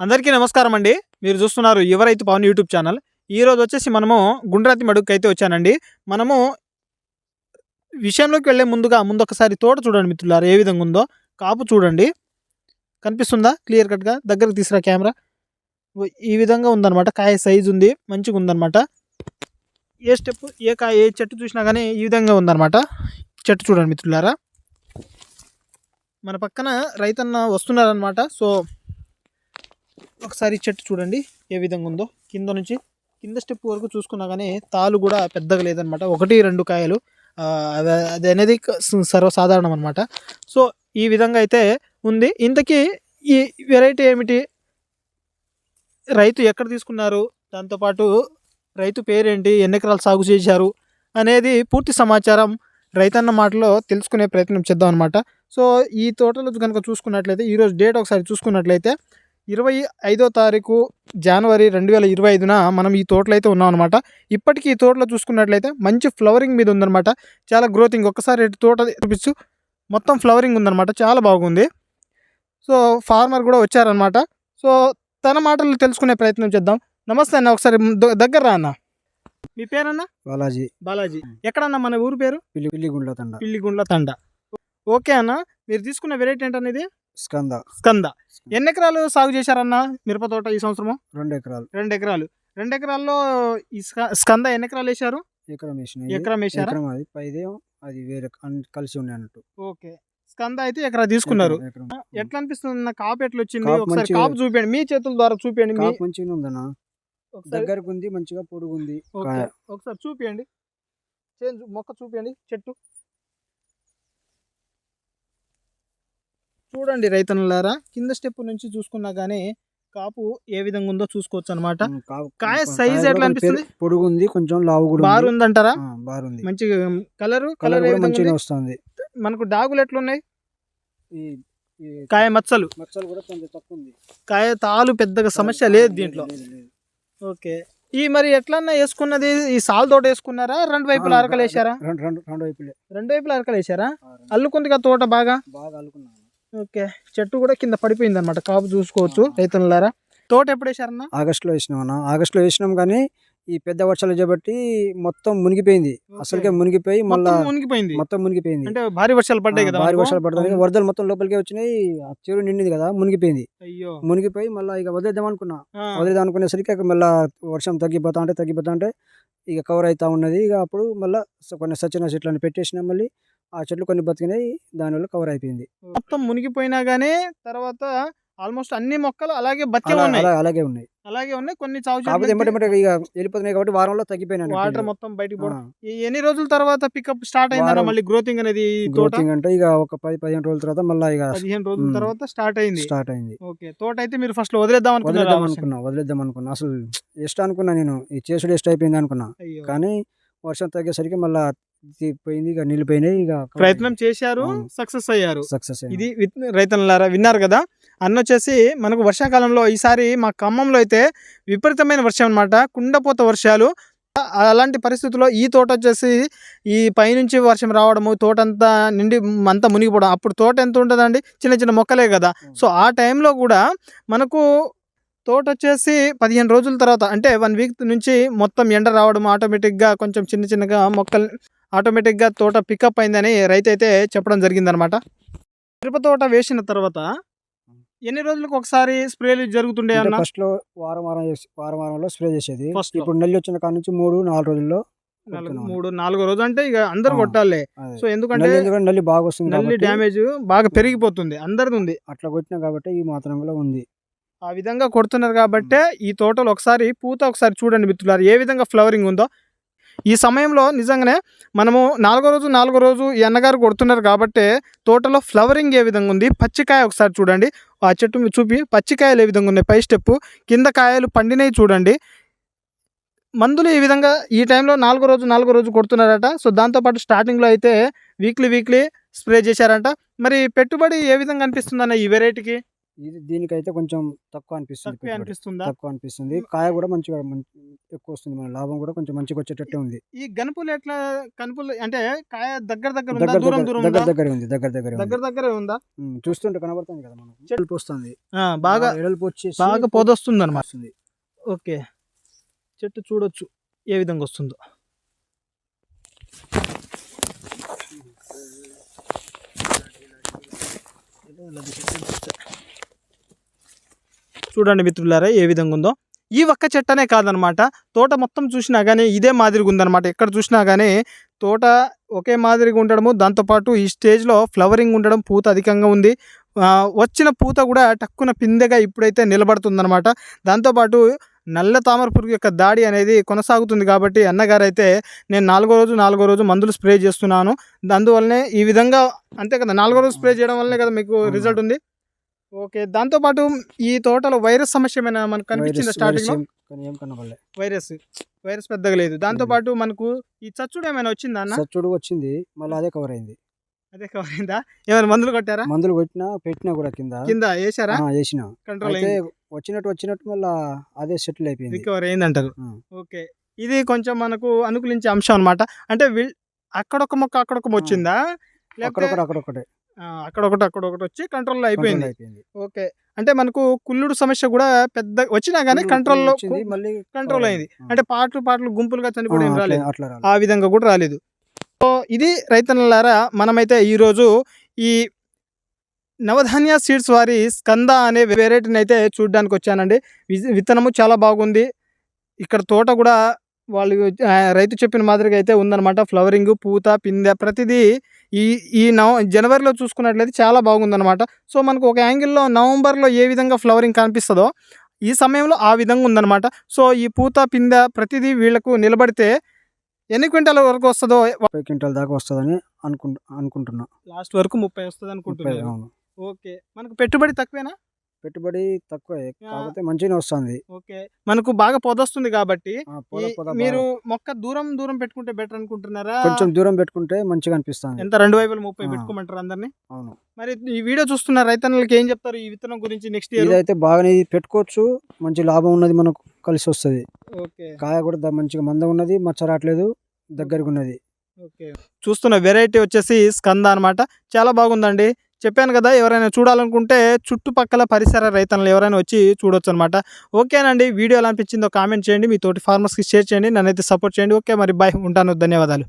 అందరికీ నమస్కారం అండి. మీరు చూస్తున్నారు యువరైతు పవన్ యూట్యూబ్ ఛానల్. ఈ రోజు వచ్చేసి మనము గుండ్రాతి మడుగుకి అయితే వచ్చానండి. మనము విషయంలోకి వెళ్ళే ముందుగా ముందు ఒకసారి తోట చూడండి మిత్రులారు ఏ విధంగా ఉందో. కాపు చూడండి. కనిపిస్తుందా? క్లియర్ కట్గా? దగ్గరకు తీసుకురా కెమెరా. ఓ, ఈ విధంగా ఉందన్నమాట. కాయ సైజు ఉంది మంచిగా ఉందన్నమాట. ఏ స్టెప్ ఏ కాయ ఏ చెట్టు చూసినా కానీ ఈ విధంగా ఉందన్నమాట. చెట్టు చూడండి మిత్రులారా. మన పక్కన రైతన్న వస్తున్నారనమాట సో ఒకసారి చెట్టు చూడండి ఏ విధంగా ఉందో. కింద నుంచి కింద స్టెప్ వరకు చూసుకున్నా కానీ తాలు కూడా పెద్దగా లేదనమాట ఒకటి రెండు కాయలు. అది అనేది సర్వసాధారణం అనమాట సో ఈ విధంగా అయితే ఉంది. ఇంతకీ ఈ వెరైటీ ఏమిటి? రైతు ఎక్కడ తీసుకున్నారు? దాంతోపాటు రైతు పేరేంటి? ఎన్ని ఎకరాలు సాగు చేశారు? అనేది పూర్తి సమాచారం రైతన్న మాటలో తెలుసుకునే ప్రయత్నం చేద్దాం అనమాట సో ఈ తోటలో కనుక చూసుకున్నట్లయితే ఈరోజు డేట్ ఒకసారి చూసుకున్నట్లయితే ఇరవై ఐదో తారీఖు జనవరి రెండు వేల ఇరవై ఐదున మనం ఈ తోటలో అయితే ఉన్నాం అనమాట ఇప్పటికీ ఈ తోటలో చూసుకున్నట్లయితే మంచి ఫ్లవరింగ్ మీద ఉందన్నమాట. చాలా గ్రోతింగ్. ఒక్కసారి తోట చూపించు మొత్తం ఫ్లవరింగ్ ఉందన్నమాట. చాలా బాగుంది. సో ఫార్మర్ కూడా వచ్చారనమాట సో తన మాటలు తెలుసుకునే ప్రయత్నం చేద్దాం. నమస్తే అన్న ఒకసారి దగ్గర రా అన్న. మీ పేరన్నా? బాలాజీ. బాలాజీ. ఎక్కడన్నా మన ఊరు పేరు? పిల్లి పిల్లిగుండ్ల తండ. పిల్లిగుండ్ల తండ. ఓకే అన్న మీరు తీసుకున్న వెరైటీ ఏంటనేది స్కంద. స్కంద. ఎన్ని ఎకరాలు సాగు చేశారన్న మిరప తోట ఈ సంవత్సరం రెండు ఎకరాలు. రెండు ఎకరాలు. రెండు ఎకరాల్లో ఈ స్క- స్కంద ఎన్ని ఎకరాలు వేశారు? ఎకరం వేసిన ఎకరం వేశారా? ఎకరం అది పైదే అది వేరే కలిసి ఉన్నాయి అన్నట్టు. ఓకే. స్కంద అయితే ఎకరా తీసుకున్నారు. ఎట్లా అనిపిస్తుంది నా కాపు ఎట్లా వచ్చింది ఒకసారి కాపు చూపించండి మీ చేతుల ద్వారా చూపించండి మంచిగా ఉందన్న. దగ్గరకు ఉంది మంచిగా పొడుగు ఉంది ఓకే. కాయ. ఒకసారి చూపియండి. చేంజ్ మొక్క చూపియండి. చెట్టు. చూడండి రైతనులారా కింద స్టెప్ నుంచి చూసుకున్నా కానీ కాపు ఏ విధంగా ఉందో చూసుకోవచ్చు అనమాట కాయ కూడా ఎట్లా అనిపిస్తుంది? పొడుగు ఉంది కొంచెం లావు కూడా బారు ఉంది. ఉందంటారా బారు ఉంది మంచి కలర్ కలర్ మంచిగా వస్తుంది. మనకు డాగులు ఎట్లున్నాయి? కాయ మచ్చలు. మచ్చలు కూడా కొంచెం తక్కువ ఉంది కాయ తాలు పెద్దగా సమస్య లేదు దీంట్లో. ఓకే. ఈ మరి ఎట్లన్నా వేసుకున్నది ఈ సాల్ తోట వేసుకున్నారా? రెండు వైపులు అరకలు వేసారా రెండు వైపులే. రెండు వైపులు అరకలు వేసారా రెండు. అల్లుకుందిగా తోట బాగా? బాగా అల్లుకున్నాను. ఓకే. చెట్టు కూడా కింద పడిపోయింది అనమాట కాపు చూసుకోవచ్చు రైతులారా. తోట ఎప్పుడు వేసారన్నా ఆగస్టులో వేసినాం అన్న ఆగస్టులో వేసినాం కానీ ఈ పెద్ద వర్షాలు చేపట్టి మొత్తం మునిగిపోయింది. అసలుకే మునిగిపోయి మళ్ళా మొత్తం మునిగిపోయింది. మొత్తం మునిగిపోయింది. అంటే భారీ వర్షాలు పడ్డాయి కదా భారీ? వర్షాలు అవును. వరదలు మొత్తం లోపలికి వచ్చినాయి. ఆ చెరువు నిండింది కదా మునిగిపోయింది. అయ్యో. మునిగిపోయి మళ్ళీ ఇక వదిలేద్దాం అనుకున్నా. ఆ, వదిలేద్దాం అనుకునేసరికి మళ్ళీ వర్షం తగ్గిపోతా అంటే తగ్గిపోతా అంటే ఇక కవర్ అవుతా ఉన్నది. ఇక అప్పుడు మళ్ళీ కొన్ని సచిన చెట్లను పెట్టేసినాం మళ్ళీ. ఆ చెట్లు కొన్ని బతికినాయి దానివల్ల కవర్ అయిపోయింది. మొత్తం మునిగిపోయినా గానీ తర్వాత ఆల్మోస్ట్ అన్ని మొక్కలు అలాగే బతికే అలా ఉన్నాయి. అలా అలాగే ఉన్నాయి. అలాగే ఉన్నాయి కొన్ని చావు కాకపోతే ఇక వెళ్ళిపోతున్నాయి కాబట్టి వారంలో తగ్గిపోయినాయి వాటర్ మొత్తం బయటికి పోవడం. ఎన్ని రోజుల తర్వాత పికప్ స్టార్ట్ అయిందన్న వారం- మళ్ళీ గ్రోతింగ్ అనేది ఈ తోట? గ్రోతింగ్ అంటే ఇక ఒక పది పదిహేను రోజుల తర్వాత మళ్ళీ ఇక పదిహేను రోజుల ఉమ్. తర్వాత స్టార్ట్ అయింది. స్టార్ట్ అయింది. ఓకే తోట అయితే మీరు ఫస్ట్లో వదిలేద్దాం వదిలేద్దాం అనుకున్నారు అనుకున్నా వదిలేద్దాం అనుకున్నా. అసలు ఎస్ట్ అనుకున్నా నేను ఈ చేసుడు ఎస్ట్ అయిపోయింది అనుకున్నా. అయ్యో. కానీ వర్షం తగ్గేసరికి మళ్ళా పోయింది ఇక ఇక ప్రయత్నం చేశారు. సక్సెస్ అయ్యారు. సక్సెస్ ఇది విత్ రైతన్నలారా విన్నారు కదా? అన్న వచ్చేసి మనకు వర్షాకాలంలో ఈసారి మా ఖమ్మంలో అయితే విపరీతమైన వర్షం అన్నమాట కుండపోత వర్షాలు. అలాంటి పరిస్థితుల్లో ఈ తోట వచ్చేసి ఈ పైనుంచి వర్షం రావడము తోట అంతా నిండి అంతా మునిగిపోవడం అప్పుడు తోట ఎంత ఉంటుందండి? చిన్న చిన్న మొక్కలే కదా. సో ఆ టైంలో కూడా మనకు తోట వచ్చేసి పదిహేను రోజుల తర్వాత అంటే వన్ వీక్ నుంచి మొత్తం ఎండ రావడం ఆటోమేటిక్గా కొంచెం చిన్న చిన్నగా మొక్కలు ఆటోమేటిక్గా తోట పికప్ అయిందని రైతు అయితే చెప్పడం జరిగిందనమాట మిరప తోట వేసిన తర్వాత ఎన్ని రోజులకు ఒకసారి స్ప్రేలు జరుగుతుండే అన్న ఫస్ట్లో వారం వారం వారం వారంలో స్ప్రే చేసేది. ఇప్పుడు నెల్లి వచ్చిన కాడ నుంచి మూడు నాలుగు రోజుల్లో. మూడు నాలుగో రోజు అంటే ఇక అందరు. కొట్టాలి. సో ఎందుకంటే నల్లి బాగా వస్తుంది నల్లి డ్యామేజ్ బాగా పెరిగిపోతుంది అందరిది ఉంది అట్లా కొట్టినా కాబట్టి ఈ మాత్రంలో ఉంది ఆ విధంగా కొడుతున్నారు కాబట్టే ఈ తోటలో ఒకసారి పూత ఒకసారి చూడండి మిత్రులారు ఏ విధంగా ఫ్లవరింగ్ ఉందో. ఈ సమయంలో నిజంగానే మనము నాలుగో రోజు నాలుగో రోజు ఈ అన్నగారు కొడుతున్నారు కాబట్టి తోటలో ఫ్లవరింగ్ ఏ విధంగా ఉంది? పచ్చికాయ ఒకసారి చూడండి. ఆ చెట్టు చూపి పచ్చికాయలు ఏ విధంగా ఉన్నాయి? పై స్టెప్ కింద కాయలు పండినవి చూడండి. మందులు ఈ విధంగా ఈ టైంలో నాలుగో రోజు నాలుగో రోజు కొడుతున్నారట. సో దాంతోపాటు స్టార్టింగ్లో అయితే వీక్లీ వీక్లీ స్ప్రే చేశారంట. మరి పెట్టుబడి ఏ విధంగా అనిపిస్తుందన్న ఈ వెరైటీకి ఇది దీనికైతే కొంచెం తక్కువ అనిపిస్తుంది తక్కువ. అనిపిస్తుందా? తక్కువ అనిపిస్తుంది. కాయ కూడా మంచిగా మం- ఎక్కువ వస్తుంది. మన లాభం కూడా కొంచెం మంచిగా వచ్చేటట్టే ఉంది. ఈ గనుపులు ఎట్లా కనుపులు అంటే కాయ దగ్గర దగ్గర ఉందా? దగ్గర దూరం దగ్గర దూరం దగ్గర ఉందా? దగ్గర ఉంది. దగ్గర దగ్గర ఉంది. దగ్గర దగ్గరే ఉందా? ఉమ్, చూస్తుంటే కనబడుతుంది కదా మనకు. ఎడల్పు వస్తుంది. ఆ, బాగా ఎడల్పు వచ్చేసి బాగా పొదొస్తుంది అనమాట వస్తుంది. ఓకే. చెట్టు చూడొచ్చు ఏ విధంగా వస్తుందో. చూడండి మిత్రులారా ఏ విధంగా ఉందో. ఈ ఒక్క చెట్టనే కాదనమాట. తోట మొత్తం చూసినా కానీ ఇదే మాదిరిగా ఉందన్నమాట ఎక్కడ చూసినా కానీ తోట ఒకే మాదిరిగా ఉండడము దాంతోపాటు ఈ స్టేజ్లో ఫ్లవరింగ్ ఉండడం పూత అధికంగా ఉంది. వచ్చిన పూత కూడా టక్కున పిందెగా ఇప్పుడైతే నిలబడుతుందన్నమాట దాంతోపాటు నల్ల తామర పురుగు యొక్క దాడి అనేది కొనసాగుతుంది కాబట్టి అన్నగారు అయితే నేను నాలుగో రోజు నాలుగో రోజు మందులు స్ప్రే చేస్తున్నాను. అందువల్లనే ఈ విధంగా అంతే కదా నాలుగో రోజు స్ప్రే చేయడం వల్లనే కదా మీకు. రిజల్ట్ ఉంది? ఓకే దాంతోపాటు ఈ తోటలో వైరస్ సమస్య ఏమైనా మనకు కనిపించింది స్టార్టింగ్లో? వైరస్ ఏం- వైరస్ వైరస్ పెద్దగా లేదు. దాంతోపాటు మనకు ఈ చచ్చుడు ఏమైనా వచ్చిందా అన్న? సచ్చుడు వచ్చింది మళ్ళీ అదే కవర్ అయింది. అదే కవర్ అయిందా? ఏమైనా మందులు కొట్టారా? మందులు కొట్టినా పెట్టినా కూడా కింద. కింద వేసారా వేసిన. కంట్రోల్ అయితే వచ్చినట్టు వచ్చినట్టు మళ్ళీ అదే సెటిల్ అయిపోయింది. రికవర్ అయింది అంటారు ఆ. ఓకే ఇది కొంచెం మనకు అనుకూలించే అంశం అన్నమాట. అంటే అక్కడొక మొక్క అక్కడొక వచ్చిందా లేకపోతే అక్కడొకటి. అక్కడొకటి అక్కడొకటి వచ్చి కంట్రోల్ అయిపోయింది. అయిపోయింది. ఓకే. అంటే మనకు కుళ్ళుడు సమస్య కూడా పెద్ద వచ్చినా కానీ కంట్రోల్లో వచ్చింది మళ్ళీ కంట్రోల్ అయింది. అంటే పాటలు పాటలు గుంపులుగా ఆ, చనిపోవడం ఏం అట్లా- రాలేదు. అట్లా రాలేదు. ఆ విధంగా కూడా రాలేదు. సో ఇది రైతన్నలారా మనమైతే ఈరోజు ఈ నవధాన్య సీడ్స్ వారి స్కంద అనే వెరైటీని అయితే చూడడానికి వచ్చానండి విత్తనము చాలా బాగుంది. ఇక్కడ తోట కూడా వాళ్ళు రైతు చెప్పిన మాదిరిగా అయితే ఉందన్నమాట. ఫ్లవరింగ్ పూత పిందె ప్రతిదీ ఈ ఈ నవ జనవరిలో చూసుకున్నట్లయితే చాలా బాగుందన్నమాట. సో మనకు ఒక యాంగిల్లో నవంబర్లో ఏ విధంగా ఫ్లవరింగ్ కనిపిస్తుందో ఈ సమయంలో ఆ విధంగా ఉందన్నమాట. సో ఈ పూత పిందె ప్రతిదీ వీళ్ళకు నిలబడితే ఎన్ని క్వింటాల వరకు వస్తుందో ముప్పై క్వింటాల్ దాకా వస్తుందని అనుకుంటు అనుకుంటున్నా. లాస్ట్ వరకు ముప్పై వస్తుంది అనుకుంటున్నాను ఓకే. మనకు పెట్టుబడి తక్కువేనా? పెట్టుబడి తక్కువే కాకపోతే మంచిగానే వస్తుంది. ఓకే. మనకు బాగా పొదొస్తుంది కాబట్టి మీరు మొక్క దూరం దూరం పెట్టుకుంటే బెటర్ అనుకుంటున్నారా? కొంచెం దూరం పెట్టుకుంటే మంచిగా అనిపిస్తుంది. ఎంత? రెండు వైపులు ముప్పై. పెట్టుకోమంటారు అందరినీ? అవును. మరి ఈ వీడియో చూస్తున్న రైతన్నలకి ఏం చెప్తారు? ఈ విత్తనం గురించి నెక్స్ట్ ఇయర్ ఇదైతే బాగానే పెట్టుకోవచ్చు. మంచి లాభం ఉన్నది మనకు కలిసి వస్తుంది. ఓకే. కాయ కూడా మంచిగా మంద ఉన్నది మచ్చ రావట్లేదు దగ్గరగా ఉన్నది ఓకే. చూస్తున్న వెరైటీ వచ్చేసి స్కంద అన్నమాట. చాలా బాగుందండి. చెప్పాను కదా ఎవరైనా చూడాలనుకుంటే చుట్టుపక్కల పరిసర రైతన్నలు ఎవరైనా వచ్చి చూడొచ్చు అనమాట ఓకేనండి వీడియో ఎలా అనిపించిందో కామెంట్ చేయండి. మీ తోటి ఫార్మర్స్కి షేర్ చేయండి. నన్నైతే సపోర్ట్ చేయండి. ఓకే మరి బాయ్ ఉంటాను. ధన్యవాదాలు.